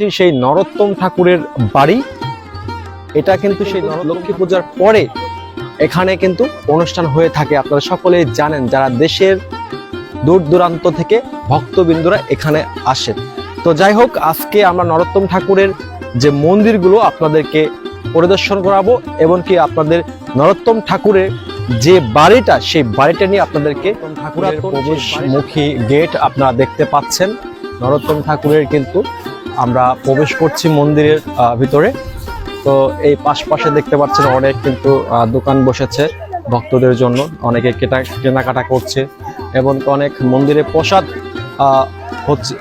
এটি সেই নরোত্তম ঠাকুরের বাড়ি। এটা কিন্তু সেই লক্ষ্মী পূজার পরে এখানে কিন্তু অনুষ্ঠান হয়ে থাকে। আপনারা সকলেই জানেন যারা দেশের দূর দূরান্ত থেকে ভক্তবিন্দুরা এখানে আসেন। তো যাই হোক আজকে আমরা নরোত্তম ঠাকুরের যে মন্দিরগুলো আপনাদেরকে পরিদর্শন করাবো এবং কি আপনাদের নরোত্তম ঠাকুরের যে বাড়িটা সেই বাড়িটা নিয়ে আপনাদেরকে ঠাকুরের প্রবেশমুখী গেট আপনারা দেখতে পাচ্ছেন। নরোত্তম ঠাকুরের কিন্তু আমরা প্রবেশ করছি মন্দিরের ভিতরে। তো এই পাশপাশে দেখতে পাচ্ছেন অনেক কিন্তু দোকান বসেছে ভক্তদের জন্য। অনেকে কেটা, কেনাকাটা করছে। এবং অনেক মন্দিরে প্রসাদ হচ্ছে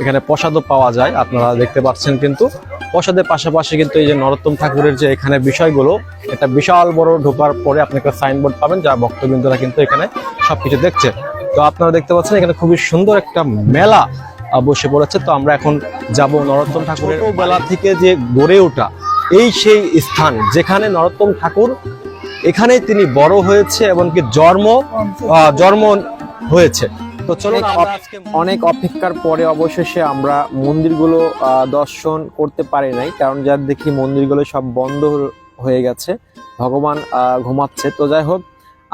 এখানে প্রসাদও পাওয়া যায়, আপনারা দেখতে পাচ্ছেন কিন্তু। প্রসাদের পাশাপাশি কিন্তু এই যে নরোত্তম ঠাকুরের যে এখানে বিষয়গুলো, এটা বিশাল বড় ঢোকার পরে আপনি একটা সাইনবোর্ড পাবেন, যা ভক্তবৃন্দরা কিন্তু এখানে সবকিছু দেখছে। তো আপনারা দেখতে পাচ্ছেন এখানে খুবই সুন্দর একটা মেলা বসে পড়েছে তো আমরা এখন যাব নরোত্তম ঠাকুরের বেলা থেকে যে গড়ে ওঠা এই সেই স্থান যেখানে নরোত্তম ঠাকুর এখানেই তিনি বড় হয়েছে এবং কি জন্ম জন্ম হয়েছে। তো চলো অনেক অপেক্ষার পরে অবশেষে আমরা মন্দিরগুলো আহ, দর্শন করতে পারি নাই কারণ যার দেখি মন্দিরগুলো সব বন্ধ হয়ে গেছে ভগবান আহ, ঘুমাচ্ছে। তো যাই হোক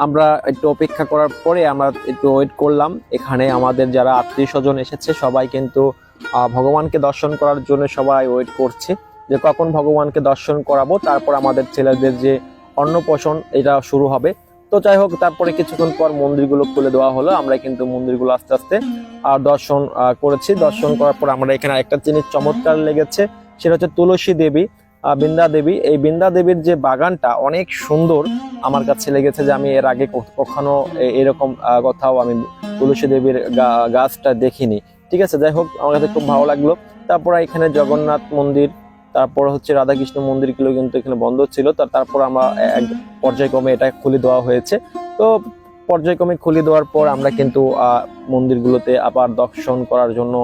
আমরা একটু অপেক্ষা করার পরে আমরা একটু ওয়েট করলাম। এখানে আমাদের যারা আত্মীয় স্বজন এসেছে, সবাই কিন্তু ভগবানকে দর্শন করার জন্য সবাই ওয়েট করছে। যে কখন ভগবানকে দর্শন করাবো, তারপর আমাদের ছেলেদের যে অন্নপ্রাশন, এটা শুরু হবে। তো যাই হোক, তারপরে কিছুক্ষণ পর মন্দিরগুলো খুলে দেওয়া হলো। আমরা কিন্তু মন্দিরগুলো আস্তে আস্তে আর দর্শন করেছি। দর্শন করার পর আমরা এখানে একটা জিনিস চমৎকার লেগেছে, সেটা হচ্ছে তুলসী দেবী। বৃন্দা দেবী। এই বৃন্দা দেবীর যে বাগানটা অনেক সুন্দর আমার কাছে লেগেছে যে আমি এর আগে কখনো এরকম কোথাও আমি তুলসী দেবীর গাছটা দেখিনি। ঠিক আছে, যাই হোক, আমার কাছে খুব ভালো লাগল। তারপর এখানে জগন্নাথ মন্দির, তারপর হচ্ছে রাধাকৃষ্ণ মন্দিরগুলো কিন্তু এখানে বন্ধ ছিল। তার তারপর আমরা এক পর্যায়ক্রমে এটা খুলে দেওয়া হয়েছে। তো পর্যায়ক্রমে খুলে দেওয়ার পর আমরা কিন্তু মন্দিরগুলোতে আবার দর্শন করার জন্য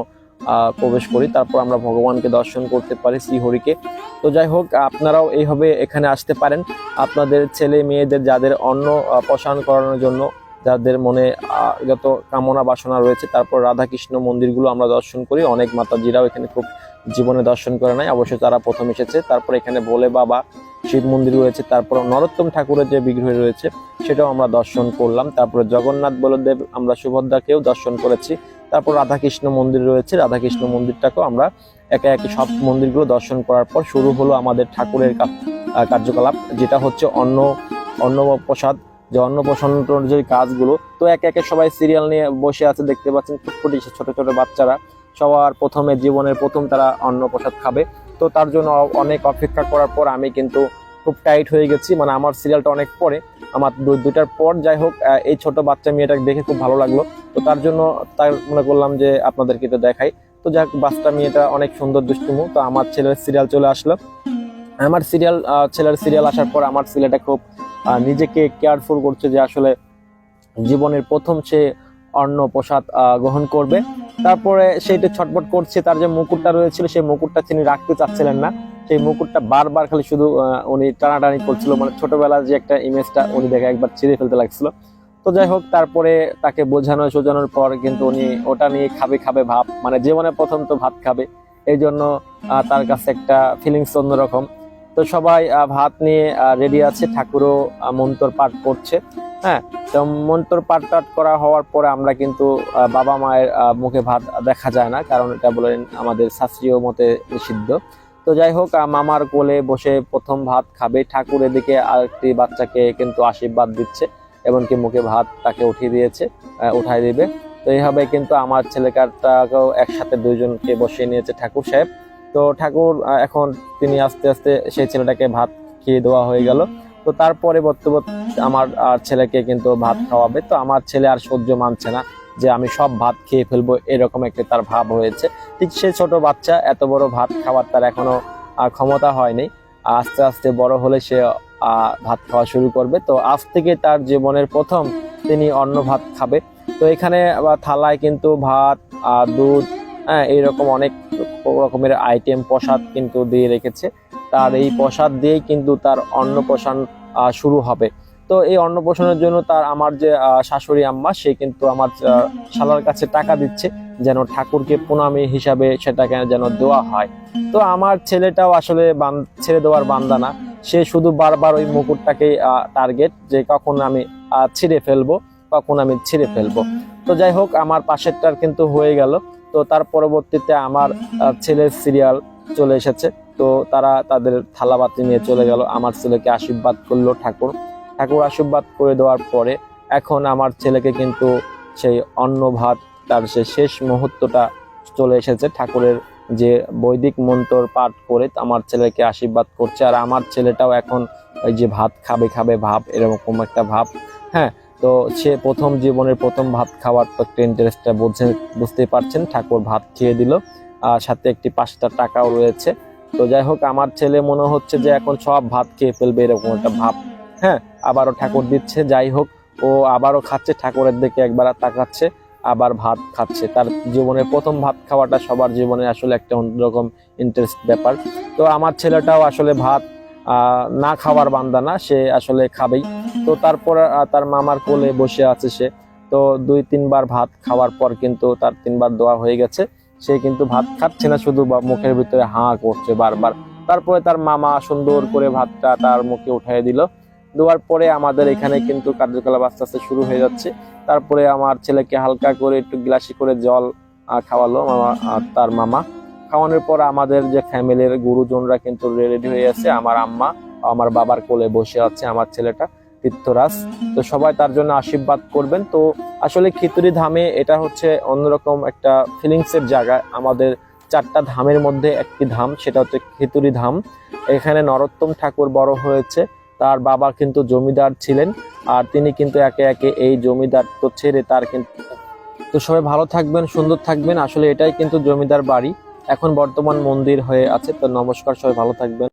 প্রবেশ করি, তারপর আমরা ভগবানকে দর্শন করতে পারি শ্রীহরিকে। তো যাই হোক, আপনারাও এইভাবে এখানে আসতে পারেন। আপনাদের ছেলে মেয়েদের যাদের অন্ন প্রসারণ করানোর জন্য যাদের মনে যত কামনা বাসনা রয়েছে, তারপর রাধাকৃষ্ণ মন্দিরগুলো আমরা দর্শন করি। অনেক মাতাজিরাও এখানে খুব জীবনে দর্শন করে নাই অবশ্যই তারা প্রথম এসেছে। তারপর এখানে ভোলে বাবা, শিব মন্দির রয়েছে, তারপর নরোত্তম ঠাকুরের যে বিগ্রহ রয়েছে, সেটাও আমরা দর্শন করলাম। তারপরে জগন্নাথ বলদেব, আমরা সুভদ্রাকেও দর্শন করেছি। তারপর রাধাকৃষ্ণ মন্দির রয়েছে। রাধাকৃষ্ণ মন্দিরটাকেও আমরা একে একে সব মন্দিরগুলো দর্শন করার পর শুরু হলো আমাদের ঠাকুরের কার্যকলাপ, যেটা হচ্ছে অন্ন অন্ন প্রসাদ যে অন্ন প্রসন্নর যে কাজগুলো, তো একে একে সবাই সিরিয়াল নিয়ে বসে আছে, দেখতে পাচ্ছেন ফুটফুটি ছোট ছোট বাচ্চারা। সবার প্রথমে জীবনের প্রথম তারা অন্ন প্রসাদ খাবে। তো তার জন্য অনেক অপেক্ষা করার পর আমি কিন্তু খুব টাইট হয়ে গেছি মানে আমার সিরিয়ালটা অনেক পরে, আমার দুইটার পর যাই হোক এই ছোট বাচ্চা মেয়েটাকে দেখে খুব ভালো লাগল। তো তার জন্য তার মনে করলাম যে আপনাদেরকে তো দেখাই। তো যাক, বাচ্চা মেয়েটা অনেক সুন্দর দুষ্টুমু তো আমার ছেলের সিরিয়াল চলে আসলো। আমার সিরিয়াল ছেলের সিরিয়াল আসার পর আমার ছেলেটা খুব নিজেকে কেয়ারফুল করছে যে আসলে জীবনের প্রথম সে অন্ন প্রসাদ গ্রহণ করবে। তারপরে সেইটা ছটপট করছে, তার যে মুকুটটা রয়েছিল, সেই মুকুটটা তিনি রাখতে চাচ্ছিলেন না। সেই মুকুটটা বারবার খালি শুধু উনি টানাটানি করছিল মানে ছোটবেলার যে একটা ইমেজটা উনি দেখে একবার ছিঁড়ে ফেলতে লাগছিল। তো যাই হোক, তারপরে তাকে বোঝানো সোজানোর পর কিন্তু উনি ওটা নিয়ে খাবে খাবে ভাব মানে জীবনে প্রথম তো ভাত খাবে। এই জন্য তার কাছে একটা ফিলিংস অন্যরকম। তো সবাই ভাত নিয়ে রেডি আছে, ঠাকুরও মন্ত্র পাঠ করছে। হ্যাঁ তো মন্ত্র পাঠ টাঠ করা হওয়ার পরে আমরা কিন্তু বাবা মায়ের মুখে ভাত দেখা যায় না, কারণ এটা বলেন আমাদের শাস্ত্রীয় মতে নিষিদ্ধ। তো যাই হোক মামার কোলে বসে প্রথম ভাত খাবে। ঠাকুর এদিকে আরেকটি বাচ্চাকে কিন্তু আশীর্বাদ দিচ্ছে, এমনকি মুখে ভাত তাকে উঠিয়ে দিয়েছে উঠাই দিবে। তো এইভাবে কিন্তু আমার ছেলেকারটাকেও একসাথে দুইজনকে বসিয়ে নিয়েছে ঠাকুর সাহেব। তো ঠাকুর এখন তিনি আস্তে আস্তে সেই ছেলেটাকে ভাত খেয়ে দেওয়া হয়ে গেল। তো তারপরে বর্তমান আমার আর ছেলেকে কিন্তু ভাত খাওয়াবে। তো আমার ছেলে আর সহ্য মানছে না। যে আমি সব ভাত খেয়ে ফেলব এরকম একটা তার ভাব হয়েছে। ঠিক সে ছোট বাচ্চা এত বড় ভাত খাওয়ার তার এখনও আহ, ক্ষমতা হয়নি। আস্তে আস্তে বড় হলে সে ভাত খাওয়া শুরু করবে। তো আজ থেকে তার জীবনের প্রথম তিনি অন্ন ভাত খাবে। তো এখানে থালায় কিন্তু ভাত দুধ হ্যাঁ এইরকম অনেক রকমের আইটেম প্রসাদ কিন্তু দিয়ে রেখেছে। তার এই প্রসাদ দিয়েই কিন্তু তার অন্নপ্রাশন আহ, শুরু হবে। তো এই অন্নপ্রাশনের জন্য তার আমার যে শাশুড়ি আম্মা, সে কিন্তু আমার শালার কাছে টাকা দিচ্ছে যেন ঠাকুরকে প্রণামী হিসাবে সেটাকে যেন দেওয়া হয়। তো আমার ছেলেটাও আসলে ছেড়ে দেওয়ার বান্দা না। সে শুধু বারবার ওই মুকুটটাকেই টার্গেট যে কখন আমি ছিঁড়ে ফেলব, কখন আমি ছিঁড়ে ফেলব। তো যাই হোক, আমার পাশেরটার কিন্তু হয়ে গেল। তো তার পরবর্তীতে আমার ছেলের সিরিয়াল চলে এসেছে। তো তারা তাদের থালাবাতি নিয়ে চলে গেল। আমার ছেলেকে আশীর্বাদ করল ঠাকুর। ঠাকুর আশীর্বাদ করে দেওয়ার পরে এখন আমার ছেলেকে কিন্তু সেই অন্ন ভাত তার সে শেষ মুহূর্তটা চলে এসেছে ঠাকুরের যে বৈদিক মন্ত্র পাঠ করে আমার ছেলেকে আশীর্বাদ করছে। আর আমার ছেলেটাও এখন ওই যে ভাত খাবে খাবে ভাব, এরকম একটা ভাব। হ্যাঁ তো সে প্রথম জীবনের প্রথম ভাত খাওয়ার তো একটা ইন্টারেস্টটা বুঝে, বুঝতে পারছেন, ঠাকুর ভাত খেয়ে দিল। আর সাথে একটি পাঁচটা টাকাও রয়েছে। তো যাই হোক, আমার ছেলে মনে হচ্ছে যে এখন সব ভাত খেয়ে ফেলবে, এরকম একটা ভাব। হ্যাঁ আবারও ঠাকুর দিচ্ছে যাই হোক ও আবারও খাচ্ছে ঠাকুরের দিকে একবার তাকাচ্ছে আবার ভাত খাচ্ছে। তার জীবনের প্রথম ভাত খাওয়াটা সবার জীবনে আসলে একটা অন্যরকম ইন্টারেস্ট ব্যাপার। তো আমার ছেলেটাও আসলে ভাত না খাওয়ার বান্দা না সে আসলে খাবেই। তো তারপর তার মামার কোলে বসে আছে সে। তো দুই তিনবার ভাত খাওয়ার পর কিন্তু তার তিনবার দোয়া হয়ে গেছে। সে কিন্তু ভাত খাচ্ছে না শুধু বা- মুখের ভিতরে হাঁ করছে বারবার। তারপরে তার মামা সুন্দর করে ভাতটা তার মুখে উঠাই দিল। দেওয়ার পরে আমাদের এখানে কিন্তু কার্যকলাপ আস্তে আস্তে শুরু হয়ে যাচ্ছে। তারপরে আমার ছেলেকে হালকা করে একটু গ্লাসি করে জল খাওয়ালো তার মামা। খাওয়ানোর পর আমাদের যে ফ্যামিলির গুরুজনরা কিন্তু রেডি হয়ে আছে আমার আম্মা আমার বাবার কোলে বসে আছে আমার ছেলেটা তীর্থরাজ তো সবাই তার জন্য আশীর্বাদ করবেন। তো আসলে খিতুরি ধামে এটা হচ্ছে অন্যরকম একটা ফিলিংসের জায়গা। আমাদের চারটা ধামের মধ্যে একটি ধাম সেটা হচ্ছে খিতুরি ধাম। এখানে নরোত্তম ঠাকুর বড় হয়েছে। তার বাবা কিন্তু জমিদার ছিলেন আর তিনি কিন্তু একে একে এই জমিদার তো ছেড়ে তার কিন্তু তো সবাই ভালো থাকবেন, সুন্দর থাকবেন। আসলে এটাই কিন্তু জমিদার বাড়ি। এখন বর্তমান মন্দির হয়ে আছে, তো নমস্কার, সবাই ভালো থাকবেন।